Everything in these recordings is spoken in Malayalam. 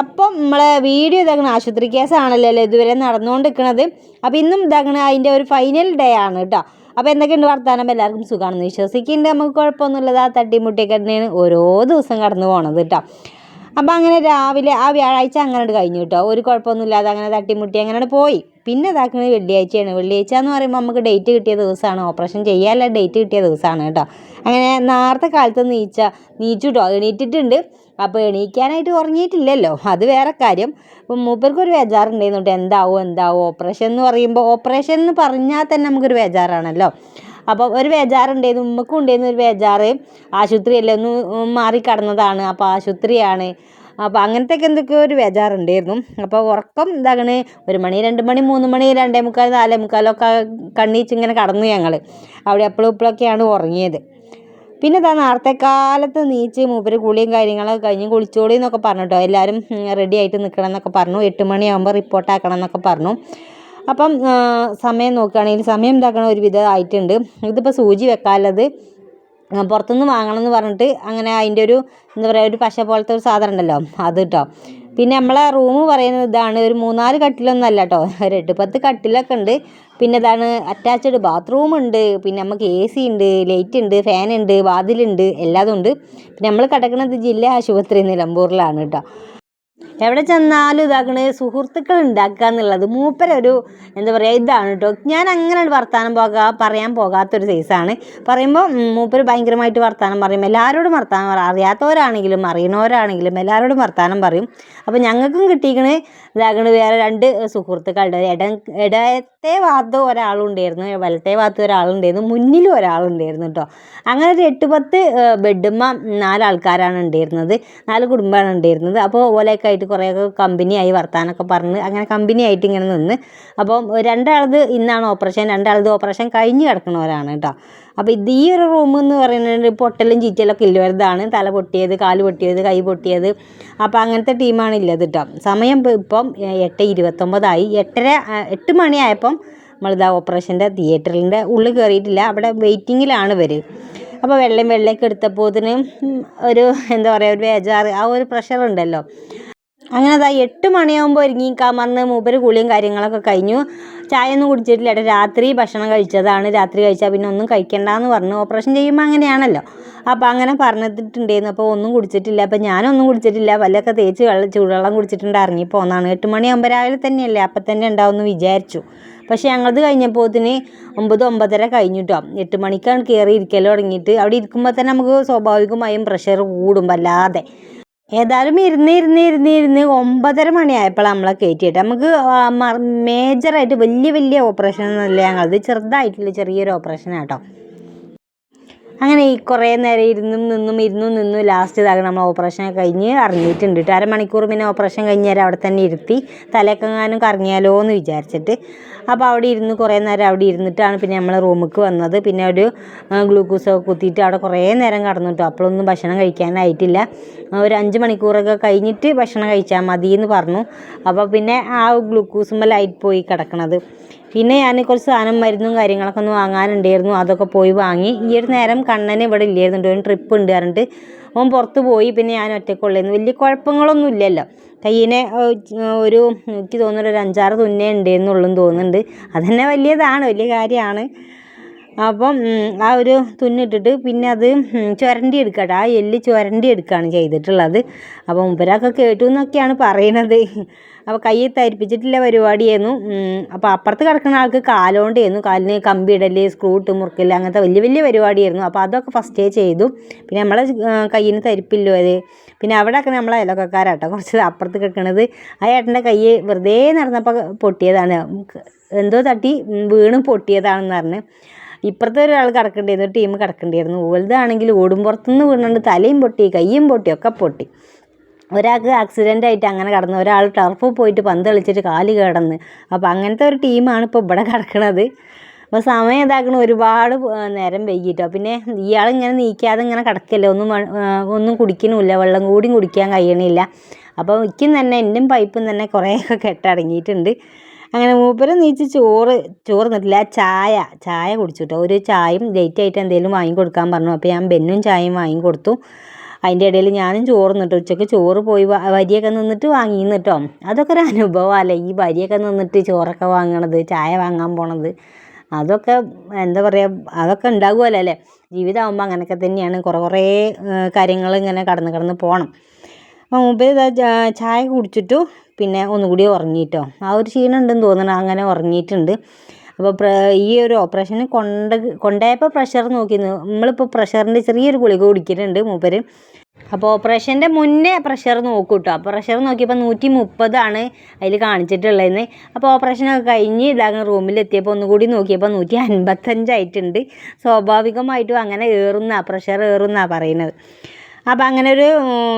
അപ്പം നമ്മളെ വീഡിയോ ഇതാക്കണ ആശുപത്രി കേസാണല്ലോ ഇതുവരെ നടന്നുകൊണ്ടിരിക്കുന്നത് അപ്പോൾ ഇന്നും ഇതാക്കണ അതിന്റെ ഒരു ഫൈനൽ ഡേ ആണ് കേട്ടോ അപ്പോൾ എന്തൊക്കെയുണ്ട് വർത്താനം? എല്ലാവർക്കും സുഖമാണെന്ന് വിശ്വസിക്കുന്നുണ്ട്. നമുക്ക് കുഴപ്പമൊന്നുമില്ല ആ തട്ടിമുട്ടിയൊക്കെ തന്നെയാണ് ഓരോ ദിവസം കടന്നു പോണത് കേട്ടോ അപ്പോൾ അങ്ങനെ രാവിലെ ആ വ്യാഴാഴ്ച അങ്ങനെ കഴിഞ്ഞു കേട്ടോ ഒരു കുഴപ്പമൊന്നുമില്ലാതെ അങ്ങനെ തട്ടിമുട്ടി അങ്ങനെ പോയി. പിന്നെ ഇതാക്കുന്നത് വെള്ളിയാഴ്ചയാണ്. വെള്ളിയാഴ്ച എന്ന് പറയുമ്പോൾ നമുക്ക് ഡേറ്റ് കിട്ടിയ ദിവസമാണ്. ഓപ്പറേഷൻ ചെയ്യാനുള്ള ഡേറ്റ് കിട്ടിയ ദിവസമാണ് കേട്ടോ. അങ്ങനെ നേരത്തെ കാലത്ത് നീച്ച നീച്ചു കേട്ടോ എണീറ്റിട്ടുണ്ട്. അപ്പോൾ എണീക്കാനായിട്ട് ഉറങ്ങിയിട്ടില്ലല്ലോ. അത് വേറെ കാര്യം. അപ്പം മൂപ്പർക്ക് ഒരു ബേജാറുണ്ടായിരുന്നു കേട്ടോ എന്താവും എന്താവും. ഓപ്പറേഷൻ എന്ന് പറയുമ്പോൾ ഓപ്പറേഷൻ എന്ന് പറഞ്ഞാൽ തന്നെ നമുക്കൊരു ബേജാറാണല്ലോ. അപ്പോൾ ഒരു ബേജാറുണ്ടായിരുന്നു. ഉമ്മക്കും ഉണ്ടായിരുന്നു ഒരു ബേജാറ്. ആശുപത്രിയല്ലേ ഒന്ന് മാറി കടന്നതാണ്. അപ്പോൾ ആശുപത്രിയാണ്. അപ്പോൾ അങ്ങനത്തെ ഒക്കെ എന്തൊക്കെയോ ഒരു ബേജാറുണ്ടായിരുന്നു. അപ്പോൾ ഉറക്കം ഇതാകണ് ഒരു മണി രണ്ട് മണി മൂന്ന് മണി രണ്ടേ മുക്കാൽ നാലേ മുക്കാലൊക്കെ കണ്ണീച്ച് ഇങ്ങനെ കടന്നു ഞങ്ങൾ അവിടെ എപ്പോഴും ഇപ്പോഴൊക്കെയാണ് ഉറങ്ങിയത്. പിന്നെ ഇതാ നേരത്തെ കാലത്ത് നീച്ച് മൂപ്പര് കുളിയും കാര്യങ്ങളൊക്കെ കഴിഞ്ഞ് കുളിച്ചോളി എന്നൊക്കെ പറഞ്ഞു എല്ലാവരും റെഡി ആയിട്ട് നിൽക്കണം എന്നൊക്കെ പറഞ്ഞു. എട്ട് മണിയാകുമ്പോൾ റിപ്പോർട്ട് ആക്കണം എന്നൊക്കെ പറഞ്ഞു. അപ്പം സമയം നോക്കുകയാണെങ്കിൽ സമയം എന്താക്കണം ഒരു വിധം ആയിട്ടുണ്ട്. ഇതിപ്പോൾ സൂചി വെക്കാനുള്ളത് പുറത്തുനിന്ന് വാങ്ങണം എന്ന് പറഞ്ഞിട്ട് അങ്ങനെ അതിന്റെ ഒരു എന്താ പറയുക ഒരു പശ പോലത്തെ ഒരു സാധനം ഉണ്ടല്ലോ. അത് കേട്ടോ പിന്നെ നമ്മളെ റൂം പറയുന്നത് ഇതാണ് ഒരു മൂന്നാൽ കട്ടിലൊന്നല്ല കേട്ടോ ഒരു എട്ട് പത്ത് കട്ടിലൊക്കെ ഉണ്ട്. പിന്നെ ഇതാണ് അറ്റാച്ച്ഡ് ബാത്റൂം ഉണ്ട്. പിന്നെ നമുക്ക് എ സി ഉണ്ട് ലൈറ്റ് ഉണ്ട് ഫാൻ ഉണ്ട് വാതിലുണ്ട് എല്ലാതും ഉണ്ട്. പിന്നെ നമ്മൾ കിടക്കുന്നത് ജില്ലാ ആശുപത്രി നിലമ്പൂരിലാണ് കേട്ടോ എവിടെ ചെന്നാലും ഇതാക്കണ സുഹൃത്തുക്കൾ ഉണ്ടാക്കുക എന്നുള്ളത്. മൂപ്പരൊരു എന്താ പറയുക ഇതാണ് കേട്ടോ ഞാൻ അങ്ങനെ ഒരു വർത്തമാനം പോകാ പറയാൻ പോകാത്തൊരു സൈസാണ് പറയുമ്പോൾ മൂപ്പര് ഭയങ്കരമായിട്ട് വർത്തമാനം പറയും. എല്ലാവരോടും വർത്തമാനം പറയും അറിയാത്തവരാണെങ്കിലും അറിയണവരാണെങ്കിലും എല്ലാവരോടും വർത്തമാനം പറയും. അപ്പോൾ ഞങ്ങൾക്കും കിട്ടിയിരിക്കണ് ഇതാക്കണ വേറെ രണ്ട് സുഹൃത്തുക്കളുടെ ഇട ഇടത്തെ ഭാഗത്ത് ഒരാളുണ്ടായിരുന്നു വലത്തെ ഭാഗത്ത് ഒരാളുണ്ടായിരുന്നു മുന്നിലും ഒരാളുണ്ടായിരുന്നു കേട്ടോ അങ്ങനെ ഒരു എട്ട് പത്ത് ബെഡുമ്മ നാലാൾക്കാരാണ് ഉണ്ടായിരുന്നത്. നാല് കുടുംബമാണ് ഉണ്ടായിരുന്നത്. അപ്പോൾ ഓലയൊക്കെ ആയിട്ട് കുറേയൊക്കെ കമ്പനിയായി വർത്താനൊക്കെ പറഞ്ഞ് അങ്ങനെ കമ്പനിയായിട്ട് ഇങ്ങനെ നിന്ന്. അപ്പം രണ്ടാളത് ഇന്നാണ് ഓപ്പറേഷൻ. രണ്ടാളത് ഓപ്പറേഷൻ കഴിഞ്ഞ് കിടക്കുന്നവരാണ് കേട്ടോ. അപ്പോൾ ഇത് ഈ ഒരു റൂം എന്ന് പറയുന്നത് പൊട്ടലും ചീറ്റലൊക്കെ ഇല്ലവരതാണ് തല പൊട്ടിയത് കാൽ പൊട്ടിയത് കൈ പൊട്ടിയത്. അപ്പോൾ അങ്ങനത്തെ ടീമാണ് ഇല്ലത് കേട്ടോ. സമയം ഇപ്പം- എട്ട് ഇരുപത്തൊമ്പതായി. എട്ടര എട്ട് മണിയായപ്പം നമ്മളിതാ ഓപ്പറേഷന്റെ തിയേറ്ററിന്റെ ഉള്ളിൽ കയറിയിട്ടില്ല. അവിടെ വെയിറ്റിങ്ങിലാണ് ഇവർ അപ്പോൾ വെള്ളം വെള്ളയൊക്കെ എടുത്തപ്പോത്തിന് ഒരു എന്താ പറയുക ഒരു ബേജാറ്. ആ ഒരു പ്രഷർ ഉണ്ടല്ലോ. അങ്ങനെ അതാ എട്ട് മണിയാകുമ്പോൾ ഒരുങ്ങിക്കാൻ വന്ന് മൂപ്പര് കുളിയും കാര്യങ്ങളൊക്കെ കഴിഞ്ഞു. ചായ ഒന്നും കുടിച്ചിട്ടില്ല. ഏട്ടാ രാത്രി ഭക്ഷണം കഴിച്ചതാണ്. രാത്രി കഴിച്ചാൽ പിന്നെ ഒന്നും കഴിക്കണ്ടെന്ന് പറഞ്ഞു. ഓപ്പറേഷൻ ചെയ്യുമ്പോൾ അങ്ങനെയാണല്ലോ. അപ്പോൾ അങ്ങനെ പറഞ്ഞിട്ടുണ്ടായിരുന്നു. അപ്പോൾ ഒന്നും കുടിച്ചിട്ടില്ല. അപ്പോൾ ഞാനൊന്നും കുടിച്ചിട്ടില്ല. വല്ലൊക്കെ തേച്ച് വെള്ളം ചൂടുവെള്ളം കുടിച്ചിട്ടുണ്ട്. ഇറങ്ങി പോന്നാണ് എട്ട് മണിയാകുമ്പോൾ രാവിലെ തന്നെയല്ലേ. അപ്പം തന്നെ ഉണ്ടാവുമെന്ന് വിചാരിച്ചു. പക്ഷേ ഞങ്ങളത് കഴിഞ്ഞപ്പോത്തിന് ഒമ്പത് ഒമ്പതര കഴിഞ്ഞു കേട്ടോ എട്ട് മണിക്കാണ് കയറി ഇരിക്കൽ തുടങ്ങിയിട്ട്. അവിടെ ഇരിക്കുമ്പോൾ തന്നെ നമുക്ക് സ്വാഭാവികമായും പ്രഷർ കൂടും വല്ലാതെ. ഏതായാലും ഇരുന്ന് ഇരുന്ന് ഇരുന്ന് ഇരുന്ന് ഒമ്പതര മണിയായപ്പോൾ നമ്മളെ കയറ്റിയിട്ട് നമുക്ക് മേജറായിട്ട് വലിയ വലിയ ഓപ്പറേഷൻ ഒന്നുമില്ല ഞങ്ങളത്. ചെറുതായിട്ടുള്ള ചെറിയൊരു ഓപ്പറേഷൻ കേട്ടോ അങ്ങനെ ഈ കുറേ നേരം ഇരുന്നും നിന്നും ഇരുന്നും നിന്നും ലാസ്റ്റ് ഇതാകണം നമ്മൾ ഓപ്പറേഷൻ കഴിഞ്ഞ് ഇറങ്ങിയിട്ടുണ്ട് കേട്ടോ അരമണിക്കൂർ പിന്നെ ഓപ്പറേഷൻ കഴിഞ്ഞ് നേരം അവിടെ തന്നെ ഇരുത്തി തലക്കെങ്ങാനും കറങ്ങിയാലോ എന്ന് വിചാരിച്ചിട്ട്. അപ്പോൾ അവിടെ ഇരുന്ന് കുറേ നേരം അവിടെ ഇരുന്നിട്ടാണ് പിന്നെ നമ്മൾ റൂമിലേക്ക് വന്നത്. പിന്നെ ഒരു ഗ്ലൂക്കോസ് ഒക്കെ കുത്തിയിട്ട് അവിടെ കുറേ നേരം കടന്നു കേട്ടോ അപ്പോഴൊന്നും ഭക്ഷണം കഴിക്കാനായിട്ടില്ല. ഒരു അഞ്ച് മണിക്കൂറൊക്കെ കഴിഞ്ഞിട്ട് ഭക്ഷണം കഴിച്ചാൽ മതി എന്ന് പറഞ്ഞു. അപ്പോൾ പിന്നെ ആ ഗ്ലൂക്കോസുമ്മലായിട്ട് പോയി കിടക്കണത്. പിന്നെ ഞാൻ കുറച്ച് സാധനം മരുന്നും കാര്യങ്ങളൊക്കെ ഒന്ന് വാങ്ങാനുണ്ടായിരുന്നു. അതൊക്കെ പോയി വാങ്ങി. ഈ ഒരു നേരം കണ്ണന് ഇവിടെ ഇല്ലായിരുന്നു. ഒരു ട്രിപ്പ് ഉണ്ട് പറഞ്ഞിട്ട്. ഓൻ പുറത്ത് പോയി. പിന്നെ ഞാൻ ഒറ്റയ്ക്കുള്ളായിരുന്നു വലിയ കുഴപ്പങ്ങളൊന്നും ഇല്ലല്ലോ. കയ്യിനെ ഒരു എനിക്ക് തോന്നുന്നു ഒരു അഞ്ചാറ് തുന്നേ ഉണ്ടായിരുന്നുള്ളൂ തോന്നുന്നുണ്ട്. അതന്നെ വലിയതാണ്. വലിയ കാര്യമാണ്. അപ്പം ആ ഒരു തുന്നിട്ടിട്ട് പിന്നെ അത് ചുരണ്ടി എടുക്കട്ടെ ആ എല്ല് ചുരണ്ടി എടുക്കുകയാണ് ചെയ്തിട്ടുള്ളത്. അപ്പം മുമ്പരാക്കെ കേട്ടു എന്നൊക്കെയാണ് പറയണത്. അപ്പോൾ കൈ തരിപ്പിച്ചിട്ടില്ല പരിപാടിയായിരുന്നു. അപ്പോൾ അപ്പുറത്ത് കിടക്കുന്ന ആൾക്ക് കാലുകൊണ്ടായിരുന്നു കാലിന് കമ്പി ഇടൽ സ്ക്രൂ ഇട്ട് മുറുക്കൽ അങ്ങനത്തെ വലിയ വലിയ പരിപാടിയായിരുന്നു. അപ്പോൾ അതൊക്കെ ഫസ്റ്റേ ചെയ്തു. പിന്നെ നമ്മളെ കയ്യിന് തരിപ്പില്ലോ അത്. പിന്നെ അവിടെ ഒക്കെ നമ്മളെ അയലൊക്കക്കാരാട്ടോ കുറച്ച് അപ്പുറത്ത് കിടക്കണത്. ആ ഏട്ടന്റെ കൈ വെറുതെ നടന്നപ്പോൾ പൊട്ടിയതാണ്. എന്തോ തട്ടി വീണ് പൊട്ടിയതാണെന്ന് പറഞ്ഞ്. ഇപ്പുറത്തെ ഒരാൾ കിടക്കേണ്ടിയിരുന്നു ടീം കിടക്കേണ്ടിയിരുന്നു. വലുതാണെങ്കിൽ ഓടും പുറത്തുനിന്ന് വീണുകൊണ്ട് തലയും പൊട്ടി കയ്യും പൊട്ടി ഒക്കെ പൊട്ടി. ഒരാൾക്ക് ആക്സിഡന്റ് ആയിട്ട് അങ്ങനെ കടന്നു ഒരാൾ ടർഫ് പോയിട്ട് പന്ത് കളിച്ചിട്ട് കാൽ കിടന്ന്. അപ്പോൾ അങ്ങനത്തെ ഒരു ടീമാണ് ഇപ്പോൾ ഇവിടെ കിടക്കണത്. അപ്പോൾ സമയം ഇതാക്കണ ഒരുപാട് നേരം വൈകിട്ടോ. പിന്നെ ഇയാൾ ഇങ്ങനെ നീക്കാതെ ഇങ്ങനെ കിടക്കില്ല? ഒന്നും ഒന്നും കുടിക്കണമില്ല വെള്ളം കൂടിയും കുടിക്കാൻ കഴിയണില്ല. അപ്പോൾ ഇക്കും തന്നെ എന്റെ പൈപ്പും തന്നെ കുറേയൊക്കെ കെട്ടടങ്ങിയിട്ടുണ്ട്. അങ്ങനെ മൂപ്പര് നീച്ച് ചോറ് ചോറ് നിർത്തില്ല ചായ ചായ കുടിച്ചു കേട്ടോ ഒരു ചായയും ലേറ്റ് ആയിട്ട് എന്തെങ്കിലും വാങ്ങി കൊടുക്കാൻ പറഞ്ഞു. അപ്പോൾ ഞാൻ ബെന്നും ചായയും വാങ്ങിക്കൊടുത്തു അതിന്റെ ഇടയിൽ ഞാനും ചോറ് നിന്നിട്ട് ഉച്ചയ്ക്ക് ചോറ് പോയി വരിയൊക്കെ നിന്നിട്ട് വാങ്ങിന്ന് കേട്ടോ അതൊക്കെ ഒരു അനുഭവമല്ലേ ഈ വരിയൊക്കെ നിന്നിട്ട് ചോറൊക്കെ വാങ്ങണത് ചായ വാങ്ങാൻ പോണത്. അതൊക്കെ എന്താ പറയുക അതൊക്കെ ഉണ്ടാകുമല്ലോ അല്ലേ? ജീവിതമാകുമ്പോൾ അങ്ങനെയൊക്കെ തന്നെയാണ്. കുറേ കുറേ കാര്യങ്ങൾ ഇങ്ങനെ കടന്ന് കടന്ന് പോകണം മൂപ്പര് ഇതാ ചായ കുടിച്ചിട്ടു. പിന്നെ ഒന്നുകൂടി ഉറങ്ങിയിട്ടോ ആ ഒരു ക്ഷീണം ഉണ്ടെന്ന് തോന്നണം അങ്ങനെ ഉറങ്ങിയിട്ടുണ്ട്. അപ്പോൾ ഈ ഒരു ഓപ്പറേഷന് കൊണ്ട കൊണ്ടുപോയപ്പോൾ പ്രഷർ നോക്കി നമ്മളിപ്പോൾ പ്രഷറിന്റെ ചെറിയൊരു ഗുളിക കുടിക്കുന്നുണ്ട് മൂപ്പര്. അപ്പോൾ ഓപ്പറേഷന്റെ മുന്നേ പ്രഷർ നോക്കൂ കേട്ടോ അപ്പോൾ പ്രഷർ നോക്കിയപ്പോൾ നൂറ്റി മുപ്പതാണ് അതിൽ കാണിച്ചിട്ടുള്ളതെന്ന്. അപ്പോൾ ഓപ്പറേഷനൊക്കെ കഴിഞ്ഞ് ഇതാകുന്ന റൂമിലെത്തിയപ്പോൾ ഒന്നുകൂടി നോക്കിയപ്പോൾ നൂറ്റി അൻപത്തഞ്ചായിട്ടുണ്ട് സ്വാഭാവികമായിട്ടും അങ്ങനെ ഏറുന്ന പ്രഷർ ഏറുന്നാണ് പറയുന്നത്. അപ്പോൾ അങ്ങനെ ഒരു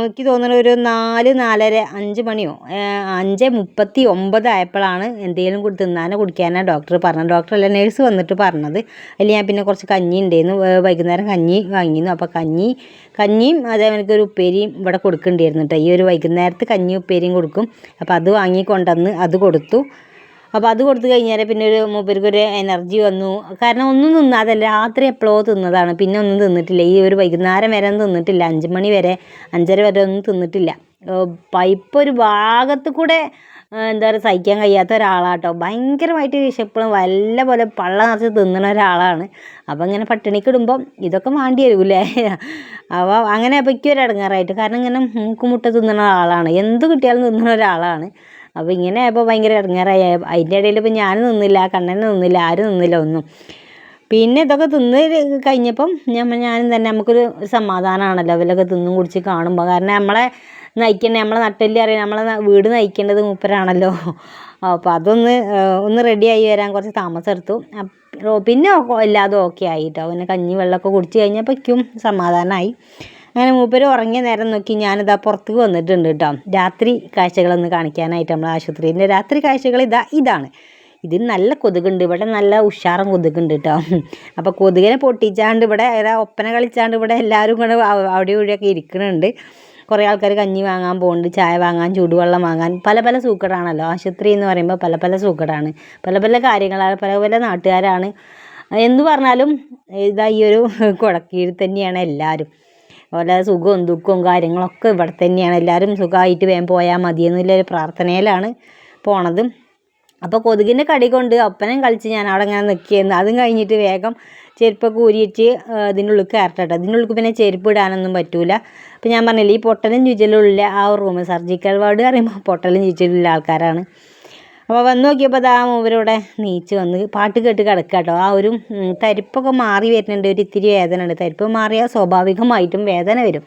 എനിക്ക് തോന്നുന്നു ഒരു നാല് നാലര അഞ്ച് മണിയോ അഞ്ച് മുപ്പത്തി ഒമ്പത് ആയപ്പോഴാണ് എന്തെങ്കിലും തിന്നാനോ കുടിക്കാനോ ഡോക്ടർ പറഞ്ഞത്. ഡോക്ടറല്ല നേഴ്സ് വന്നിട്ട് പറഞ്ഞത്. അതിൽ ഞാൻ പിന്നെ കുറച്ച് കഞ്ഞി ഉണ്ടായിരുന്നു വൈകുന്നേരം കഞ്ഞി വാങ്ങിയിരുന്നു അപ്പോൾ കഞ്ഞി കഞ്ഞിയും അതേപോലെ ഒരു ഉപ്പേരിയും ഇവിടെ കൊടുക്കേണ്ടിയിരുന്നു കേട്ടോ ഈ ഒരു വൈകുന്നേരത്ത് കഞ്ഞി ഉപ്പേരിയും കൊടുക്കും. അപ്പോൾ അത് വാങ്ങി കൊണ്ടുവന്ന് അത് കൊടുത്തു. അപ്പോൾ അത് കൊടുത്തു കഴിഞ്ഞാൽ പിന്നെ ഒരു മൂപ്പർക്ക് ഒരു എനർജി വന്നു. കാരണം ഒന്നും തിന്നാതല്ല രാത്രി എപ്പോഴോ തിന്നതാണ്. പിന്നെ ഒന്നും തിന്നിട്ടില്ല. ഈ ഒരു വൈകുന്നേരം വരെ ഒന്നും തിന്നിട്ടില്ല. അഞ്ച് മണി വരെ അഞ്ചര വരെ ഒന്നും തിന്നിട്ടില്ല. പൈപ്പ് ഒരു ഭാഗത്ത് കൂടെ എന്താ പറയുക സഹിക്കാൻ കഴിയാത്ത ഒരാളാട്ടോ. ഭയങ്കരമായിട്ട് വിശപ്പളും വല്ല പോലെ പള്ള നിറച്ച് തിന്നണ ഒരാളാണ്. അപ്പോൾ ഇങ്ങനെ പട്ടിണിക്ക് ഇടുമ്പം ഇതൊക്കെ വേണ്ടി വരൂലേ അപ്പോൾ അങ്ങനെ അപ്പോൾ ഇക്കൊരു ഇടങ്ങാറായിട്ട് കാരണം ഇങ്ങനെ മൂക്കുമുട്ട തിന്നണ ആളാണ്. എന്ത് കിട്ടിയാലും തിന്നണ ഒരാളാണ്. അപ്പോൾ ഇങ്ങനെ ആയപ്പോൾ ഭയങ്കര ഇറങ്ങാറായി അതിന്റെ ഇടയിൽ ഇപ്പോൾ ഞാൻ നിന്നില്ല കണ്ണൻ നിന്നില്ല ആരും നിന്നില്ല ഒന്നും. പിന്നെ ഇതൊക്കെ തിന്ന് കഴിഞ്ഞപ്പം ഞാൻ ഞാനും തന്നെ നമുക്കൊരു സമാധാനമാണല്ലോ അവരൊക്കെ തിന്നും കുടിച്ച് കാണുമ്പോൾ കാരണം നമ്മളെ നയിക്കേണ്ട നമ്മളെ നട്ടല്ലേ അറിയാം. നമ്മളെ വീട് നയിക്കേണ്ടത് മൂപ്പരാണല്ലോ. അപ്പോൾ അതൊന്ന് ഒന്ന് റെഡിയായി വരാൻ കുറച്ച് താമസം എടുത്തു. പിന്നെ എല്ലാതും ഓക്കെ ആയിട്ടോ പിന്നെ കഞ്ഞി വെള്ളമൊക്കെ കുടിച്ച് കഴിഞ്ഞപ്പോഴേക്കും സമാധാനമായി അങ്ങനെ മൂപ്പര് ഉറങ്ങിയ നേരം നോക്കി ഞാനിതാ പുറത്തേക്ക് വന്നിട്ടുണ്ട് കേട്ടോ. രാത്രി കാഴ്ചകളൊന്ന് കാണിക്കാനായിട്ട് നമ്മൾ ആശുപത്രിന്റെ രാത്രി കാഴ്ചകൾ ഇതാ ഇതാണ്. ഇതിന് നല്ല കൊതുകുണ്ട് ഇവിടെ നല്ല ഉഷാറും കൊതുകുണ്ട് കേട്ടോ. അപ്പോൾ കൊതുകിനെ പൊട്ടിച്ചാണ്ട് ഇവിടെ ഒപ്പന കളിച്ചാണ്ട് ഇവിടെ എല്ലാവരും കൂടെ അവിടെ ഇവിടെയൊക്കെ ഇരിക്കുന്നുണ്ട് കുറേ ആൾക്കാർ കഞ്ഞി വാങ്ങാൻ പോകുന്നുണ്ട് ചായ വാങ്ങാൻ ചൂടുവെള്ളം വാങ്ങാൻ. പല പല സൂക്കടാണല്ലോ. ആശുപത്രി എന്ന് പറയുമ്പോൾ പല പല സൂക്കടാണ്. പല പല കാര്യങ്ങളാണ് പല പല നാട്ടുകാരാണ്. എന്ന് പറഞ്ഞാലും ഇതാ ഈ ഒരു കുടക്കീഴിൽ തന്നെയാണ് എല്ലാവരും. അതുപോലെ സുഖവും ദുഃഖവും കാര്യങ്ങളൊക്കെ ഇവിടെ തന്നെയാണ്. എല്ലാവരും സുഖമായിട്ട് വേഗം പോയാൽ മതി എന്നുള്ളൊരു പ്രാർത്ഥനയിലാണ് പോണത്. അപ്പോൾ കൊതുകിന്റെ കടി കൊണ്ട് ഒപ്പനം കളിച്ച് ഞാൻ അവിടെ ഇങ്ങനെ നിൽക്കിയെന്ന് അതും കഴിഞ്ഞിട്ട് വേഗം ചെരുപ്പൊക്കെ ഊരിയിട്ട് ഇതിന്റെ ഉള്ളിൽ കയറട്ടെ ഇതിന്റെ ഉള്ളിൽ പിന്നെ ചെരുപ്പ് ഇടാനൊന്നും പറ്റൂല. അപ്പോൾ ഞാൻ പറഞ്ഞില്ലേ ഈ പൊട്ടലും ചുറ്റലുള്ള ആ റൂം സർജിക്കൽ വാർഡ് പറയുമ്പോൾ പൊട്ടലും ചുറ്റലുള്ള ആൾക്കാരാണ്. അപ്പോൾ വന്ന് നോക്കിയപ്പോൾ ദാ മൂവരോടെ നീച്ച് വന്ന് പാട്ട് കേട്ട് കിടക്കുക കേട്ടോ ആ ഒരു തരിപ്പൊക്കെ മാറി വരുന്നുണ്ട്. ഒരു ഇത്തിരി വേദന ഉണ്ട് തരിപ്പ് മാറിയാൽ സ്വാഭാവികമായിട്ടും വേദന വരും.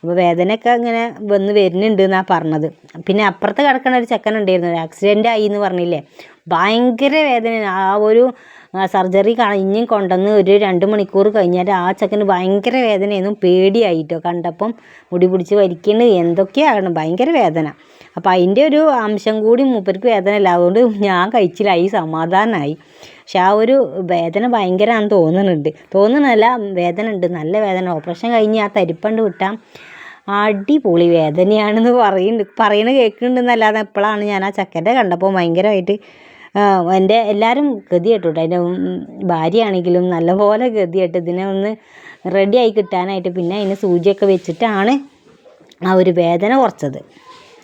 അപ്പോൾ വേദനയൊക്കെ ഇങ്ങനെ വന്ന് വരുന്നുണ്ട് എന്നാണ് പറഞ്ഞത്. പിന്നെ അപ്പുറത്ത് കിടക്കണ ഒരു ചെക്കൻ ഉണ്ടായിരുന്നു. ഒരു ആക്സിഡന്റ് ആയി എന്ന് പറഞ്ഞില്ലേ? ഭയങ്കര വേദന ആ ഒരു സർജറി കഴിഞ്ഞും കൊണ്ടുവന്ന് ഒരു രണ്ട് മണിക്കൂർ കഴിഞ്ഞാൽ ആ ചെക്കന് ഭയങ്കര വേദനയായിരുന്നു. പേടിയായിട്ടോ. കണ്ടപ്പം മുടി പിടിച്ച് വലിക്കുന്നത് എന്തൊക്കെയാണ് ഭയങ്കര വേദന. അപ്പോൾ അതിന്റെ ഒരു അംശം കൂടി മൂപ്പർക്ക് വേദന ഇല്ല അതുകൊണ്ട് ഞാൻ കഴിച്ചില്ലായി സമാധാനമായി പക്ഷെ ആ ഒരു വേദന ഭയങ്കരമാണെന്ന് തോന്നുന്നുണ്ട്. തോന്നുന്നല്ല വേദന ഉണ്ട്. നല്ല വേദന. ഓപ്പറേഷൻ കഴിഞ്ഞ് ആ തരിപ്പണ്ട് വിട്ടാൽ അടിപൊളി വേദനയാണെന്ന് പറയുന്നുണ്ട്. പറയണ കേൾക്കുന്നുണ്ടെന്നല്ലാതെ എപ്പോഴാണ് ഞാൻ ആ ചക്കന്റെ കണ്ടപ്പോൾ ഭയങ്കരമായിട്ട് എന്റെ എല്ലാവരും ഗതി കേട്ടോ എന്റെ ഭാര്യയാണെങ്കിലും നല്ലപോലെ ഗതി കേട്ട് ഇതിനെ ഒന്ന് റെഡിയായി കിട്ടാനായിട്ട് പിന്നെ അതിന് സൂചിയൊക്കെ വെച്ചിട്ടാണ് ആ ഒരു വേദന കുറച്ചത്.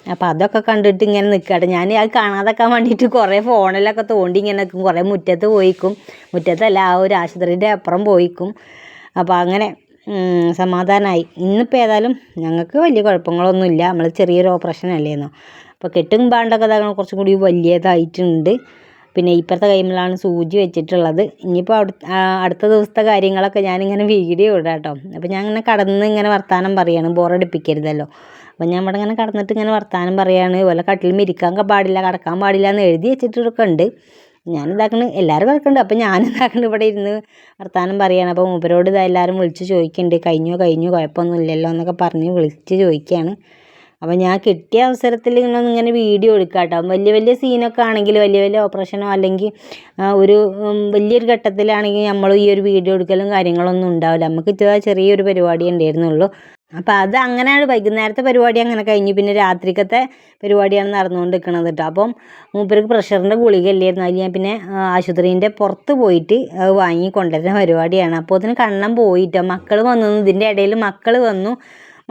അപ്പോൾ അതൊക്കെ കണ്ടിട്ട് ഇങ്ങനെ നിൽക്കട്ടെ ഞാൻ അത് കാണാതെക്കാൻ വേണ്ടിയിട്ട് കുറേ ഫോണിലൊക്കെ തോണ്ടി ഇങ്ങനെ നിൽക്കും കുറേ മുറ്റത്ത് പോയിക്കും. മുറ്റത്തല്ല ആ ഒരു ആശുപത്രിന്റെ അപ്പുറം പോയിക്കും. അപ്പോൾ അങ്ങനെ സമാധാനമായി ഇന്നിപ്പോൾ ഏതായാലും ഞങ്ങൾക്ക് വലിയ കുഴപ്പങ്ങളൊന്നുമില്ല. നമ്മൾ ചെറിയൊരു ഓപ്പറേഷൻ അല്ലേന്നോ. അപ്പോൾ കെട്ടും പാണ്ടൊക്കെ ഇതാ കുറച്ചും കൂടി വലിയതായിട്ടുണ്ട്. പിന്നെ ഇപ്പുറത്തെ കൈമിലാണ് സൂചി വെച്ചിട്ടുള്ളത്. ഇനിയിപ്പോൾ അടു അടുത്ത ദിവസത്തെ കാര്യങ്ങളൊക്കെ ഞാനിങ്ങനെ വീഡിയോ ഇടാം കേട്ടോ അപ്പോൾ ഞാൻ ഇങ്ങനെ കടന്ന് ഇങ്ങനെ വർത്തമാനം പറയാണ്. ബോറടിപ്പിക്കരുതല്ലോ അപ്പോൾ ഞാൻ ഇവിടെ ഇങ്ങനെ കടന്നിട്ട് ഇങ്ങനെ വർത്താനം പറയാണ്. വല്ല കട്ടിലും ഇരിക്കാൻ പാടില്ല കിടക്കാൻ പാടില്ല എന്ന് എഴുതി വെച്ചിട്ടൊക്കെ ഉണ്ട്. ഞാൻ ഇതാക്കണ് എല്ലാവരും കിടക്കുന്നുണ്ട് അപ്പം ഞാൻ ഇതാക്കണ്ട് ഇവിടെ ഇരുന്ന് വർത്താനം പറയാണ്. അപ്പോൾ മൂപ്പരോട് ഇതാ എല്ലാവരും വിളിച്ച് ചോദിക്കുന്നുണ്ട് കഴിഞ്ഞോ കഴിഞ്ഞോ കുഴപ്പമൊന്നും ഇല്ലല്ലോ എന്നൊക്കെ പറഞ്ഞ് വിളിച്ച് ചോദിക്കുകയാണ് അപ്പോൾ ഞാൻ കിട്ടിയ അവസരത്തിൽ ഇങ്ങനെ ഇങ്ങനെ വീഡിയോ എടുക്കുക കേട്ടോ വലിയ വലിയ സീനൊക്കെ ആണെങ്കിൽ വലിയ വലിയ ഓപ്പറേഷനോ അല്ലെങ്കിൽ ഒരു വലിയൊരു ഘട്ടത്തിലാണെങ്കിൽ നമ്മൾ ഈ ഒരു വീഡിയോ എടുക്കലും കാര്യങ്ങളൊന്നും ഉണ്ടാവില്ല. നമുക്ക് ചെറിയൊരു പരിപാടി ഉണ്ടായിരുന്നുള്ളൂ. അപ്പോൾ അത് അങ്ങനെയാണ് വൈകുന്നേരത്തെ പരിപാടി അങ്ങനെ കഴിഞ്ഞു. പിന്നെ രാത്രിക്കത്തെ പരിപാടിയാണ് നടന്നുകൊണ്ട് നിൽക്കുന്നത് കേട്ടോ. അപ്പം മൂപ്പർക്ക് പ്രഷറിന്റെ ഗുളിക ഇല്ലായിരുന്നു അതിൽ ഞാൻ പിന്നെ ആശുപത്രീന്റെ പുറത്ത് പോയിട്ട് അത് വാങ്ങി കൊണ്ടുവരുന്ന പരിപാടിയാണ്. അപ്പോൾ അതിന് കണ്ണം പോയിട്ടോ. മക്കൾ വന്നു. ഇതിന്റെ ഇടയിൽ മക്കൾ വന്നു.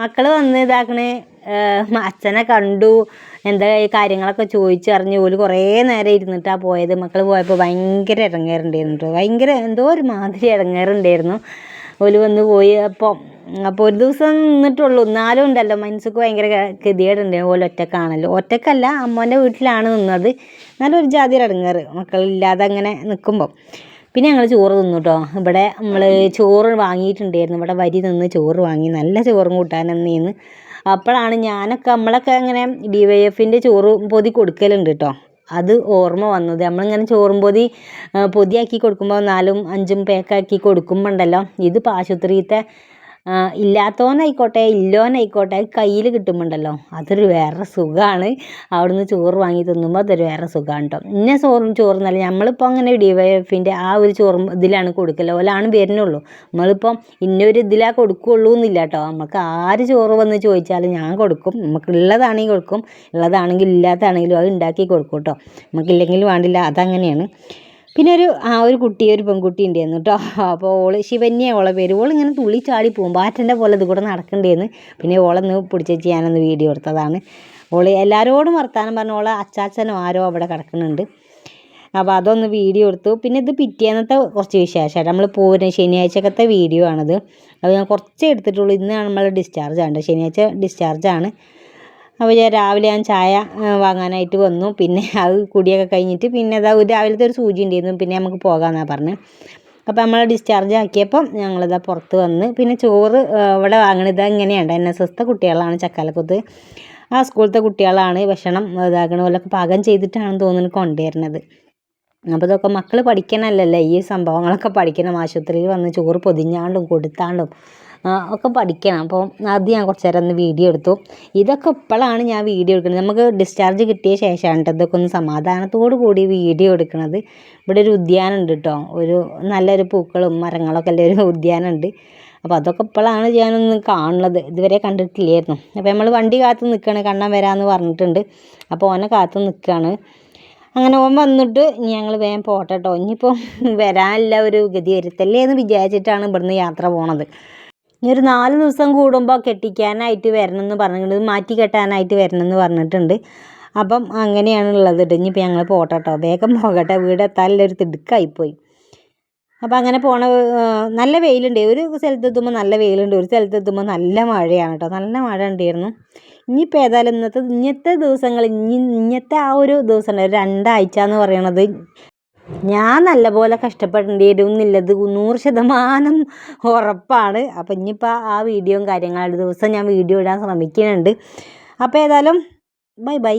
മക്കൾ വന്ന് ഇതാക്കണേ അച്ഛനെ കണ്ടു. എന്താ കാര്യങ്ങളൊക്കെ ചോദിച്ചറിഞ്ഞ് ഓൽ കുറേ നേരം ഇരുന്നിട്ടാണ് പോയത്. മക്കൾ പോയപ്പോൾ ഭയങ്കര ഇറങ്ങേറുണ്ടായിരുന്നു കേട്ടോ. ഭയങ്കര എന്തോ ഒരു മാതിരി ഇറങ്ങേറുണ്ടായിരുന്നു ഓൽ വന്ന് പോയി അപ്പം അപ്പോൾ ഒരു ദിവസം നിന്നിട്ടുള്ളൂ. എന്നാലും ഉണ്ടല്ലോ മനസ്സിക്ക് ഭയങ്കര ഗതികേടുണ്ട്. ഓൽ ഒറ്റക്കാണല്ലോ. ഒറ്റക്കല്ല അമ്മോന്റെ വീട്ടിലാണ് നിന്നത്. എന്നാലും ഒരു ജാതി ഇറങ്ങാറ് മക്കളില്ലാതെ അങ്ങനെ നിൽക്കുമ്പോൾ പിന്നെ ഞങ്ങൾ ചോറ് തിന്നു കേട്ടോ ഇവിടെ നമ്മൾ ചോറ് വാങ്ങിയിട്ടുണ്ടായിരുന്നു. ഇവിടെ വരി നിന്ന് ചോറ് വാങ്ങി. നല്ല ചോറും കൂട്ടാനെന്നേന്ന് അപ്പോഴാണ് ഞാനൊക്കെ നമ്മളൊക്കെ അങ്ങനെ ഡി വൈ എഫിന്റെ ചോറ് പൊതി കൊടുക്കലുണ്ട് കേട്ടോ അത് ഓർമ്മ വന്നത്. നമ്മളിങ്ങനെ ചോറും പൊതി പൊതിയാക്കി കൊടുക്കുമ്പോൾ നാലും അഞ്ചും പേക്കാക്കി കൊടുക്കുമ്പോൾ ഉണ്ടല്ലോ ഇതിപ്പോൾ ആശുപത്രിയിലത്തെ ഇല്ലാത്തവനായിക്കോട്ടെ ഇല്ലോനായിക്കോട്ടെ അത് കയ്യിൽ കിട്ടുമ്പോണ്ടല്ലോ. അതൊരു വേറെ സുഖമാണ് അവിടുന്ന് ചോറ് വാങ്ങി തിന്നുമ്പോൾ അതൊരു വേറെ സുഖമാണ് കേട്ടോ ഇന്ന ചോറും ചോറുന്നല്ല നമ്മളിപ്പോൾ അങ്ങനെ ഡി വൈ എഫിന്റെ ആ ഒരു ചോറ് ഇതിലാണ് കൊടുക്കൽ. ഓലാണ് വരുന്നുള്ളൂ. നമ്മളിപ്പം ഇന്നൊരു ഇതിലാണ് കൊടുക്കുകയുള്ളൂ എന്നില്ല കേട്ടോ നമുക്ക് ആര് ചോറ് വന്ന് ചോദിച്ചാലും ഞാൻ കൊടുക്കും. നമുക്ക് ഉള്ളതാണെങ്കിൽ കൊടുക്കും. ഉള്ളതാണെങ്കിൽ ഇല്ലാത്തതാണെങ്കിലും അത് ഉണ്ടാക്കി കൊടുക്കും കേട്ടോ നമുക്കില്ലെങ്കിലും വേണ്ടില്ല. അതങ്ങനെയാണ്. പിന്നെ ഒരു ആ ഒരു കുട്ടി ഒരു പെൺകുട്ടി ഉണ്ടായിരുന്നു കേട്ടോ. അപ്പോൾ ഓൾ ശിവന്യ ഓളെ പേര്. ഇങ്ങനെ തുള്ളി ചാടി പോകും. ബാറ്റന്റെ പോലെ ഇത് കൂടെ നടക്കണ്ടേന്ന്. പിന്നെ ഓളൊന്ന് പിടിച്ചേച്ച് ഞാനൊന്ന് വീഡിയോ എടുത്തതാണ്. ഓൾ എല്ലാവരോടും വർത്താനം പറഞ്ഞു ഓളെ അച്ചാച്ചനോ ആരോ അവിടെ കിടക്കുന്നുണ്ട്. അപ്പോൾ അതൊന്ന് വീഡിയോ എടുത്തു. പിന്നെ ഇത് പിറ്റേന്നത്തെ കുറച്ച് വിശേഷമായിട്ട്. നമ്മൾ പോകുന്ന ശനിയാഴ്ചക്കത്തെ വീഡിയോ ആണത്. അത് ഞാൻ കുറച്ചേ എടുത്തിട്ടുള്ളൂ. ഇന്നാണ് നമ്മൾ ഡിസ്ചാർജ് ആണ്. ശനിയാഴ്ച ഡിസ്ചാർജ് ആണ്. അപ്പോൾ ഞാൻ രാവിലെ ഞാൻ ചായ വാങ്ങാനായിട്ട് വന്നു. പിന്നെ അത് കുടിയൊക്കെ കഴിഞ്ഞിട്ട് പിന്നെ അതാ ഒരു രാവിലത്തെ ഒരു സൂചി ഉണ്ടായിരുന്നു. പിന്നെ നമുക്ക് പോകാമെന്നാണ് പറഞ്ഞത് അപ്പോൾ നമ്മൾ ഡിസ്ചാർജ് ആക്കിയപ്പം ഞങ്ങളിതാ പുറത്ത് വന്ന് പിന്നെ ചോറ് ഇവിടെ വാങ്ങണത് ഇങ്ങനെയുണ്ട്. എൻ എസ് എസ്ത്തെ കുട്ടികളാണ് ചക്കാലക്കുത്ത്. ആ സ്കൂളത്തെ കുട്ടികളാണ് ഭക്ഷണം ഇതാക്കണ പോലൊക്കെ പാകം ചെയ്തിട്ടാണ് തോന്നുന്നു കൊണ്ടുവരുന്നത്. അപ്പോൾ ഇതൊക്കെ മക്കൾ പഠിക്കണമല്ലല്ലേ ഈ സംഭവങ്ങളൊക്കെ പഠിക്കണം. ആശുപത്രിയിൽ വന്ന് ചോറ് പൊതിഞ്ഞാണ്ടും കൊടുത്താണ്ടും. ഒക്കെ പഠിക്കണം. അപ്പോൾ അത് ഞാൻ കുറച്ച് നേരം ഒന്ന് വീഡിയോ എടുത്തു. ഇതൊക്കെ ഇപ്പോഴാണ് ഞാൻ വീഡിയോ എടുക്കുന്നത്. നമുക്ക് ഡിസ്ചാർജ് കിട്ടിയ ശേഷമാണ് കേട്ടോ ഇതൊക്കെ ഒന്ന് സമാധാനത്തോടു കൂടി വീഡിയോ എടുക്കുന്നത് ഇവിടെ ഒരു ഉദ്യാനം ഉണ്ട് കേട്ടോ ഒരു നല്ലൊരു പൂക്കളും മരങ്ങളൊക്കെ ഉള്ള ഒരു ഉദ്യാനം ഉണ്ട്. അപ്പോൾ അതൊക്കെ ഇപ്പോഴാണ് ഞാനൊന്ന് കാണുന്നത്. ഇതുവരെ കണ്ടിട്ടില്ലായിരുന്നു. അപ്പോൾ നമ്മൾ വണ്ടി കാത്ത് നിൽക്കുകയാണ് കണ്ണൻ വരാമെന്ന് പറഞ്ഞിട്ടുണ്ട്. അപ്പോൾ ഓനെ കാത്ത് നിൽക്കുകയാണ് അങ്ങനെ ഓൻ വന്നിട്ട് ഞങ്ങൾ വേഗം പോട്ടെ കേട്ടോ ഇനിയിപ്പോൾ വരാനില്ല ഒരു ഗതി വരുത്തല്ലേ എന്ന് വിചാരിച്ചിട്ടാണ് ഇവിടുന്ന് യാത്ര പോണത്. ഇനി ഒരു നാല് ദിവസം കൂടുമ്പോൾ കെട്ടിക്കാനായിട്ട് വരണം വരണമെന്ന് പറഞ്ഞിട്ടുണ്ട്. മാറ്റി കെട്ടാനായിട്ട് വരണം എന്ന് പറഞ്ഞിട്ടുണ്ട്. അപ്പം അങ്ങനെയാണ് ഉള്ളത് കേട്ടോ ഇനിയിപ്പോൾ ഞങ്ങൾ പോട്ടെ കേട്ടോ വേഗം പോകട്ടെ. വീട് എത്താനുള്ളൊരു തിടുക്കായിപ്പോയി. അപ്പോൾ അങ്ങനെ പോണ നല്ല വെയിലുണ്ട്. ഒരു സ്ഥലത്ത് എത്തുമ്പോൾ നല്ല വെയിലുണ്ട്. ഒരു സ്ഥലത്ത് എത്തുമ്പോൾ നല്ല മഴയാണ് കേട്ടോ നല്ല മഴ ഉണ്ടായിരുന്നു ഇനിയിപ്പോൾ ഏതായാലും ഇന്നത്തെ ഇന്നത്തെ ദിവസങ്ങൾ ഇനി ഇന്നത്തെ ആ ഒരു ദിവസം ഉണ്ട് ഒരു രണ്ടാഴ്ച എന്ന് പറയണത് ഞാൻ നല്ലപോലെ കഷ്ടപ്പെടേണ്ടി വരും എന്നുള്ളത് നൂറ് ശതമാനം ഉറപ്പാണ്. അപ്പം ഇനിയിപ്പോൾ ആ വീഡിയോയും കാര്യങ്ങളും ദിവസം ഞാൻ വീഡിയോ ഇടാൻ ശ്രമിക്കുന്നുണ്ട്. അപ്പോൾ ഏതായാലും ബൈ ബൈ.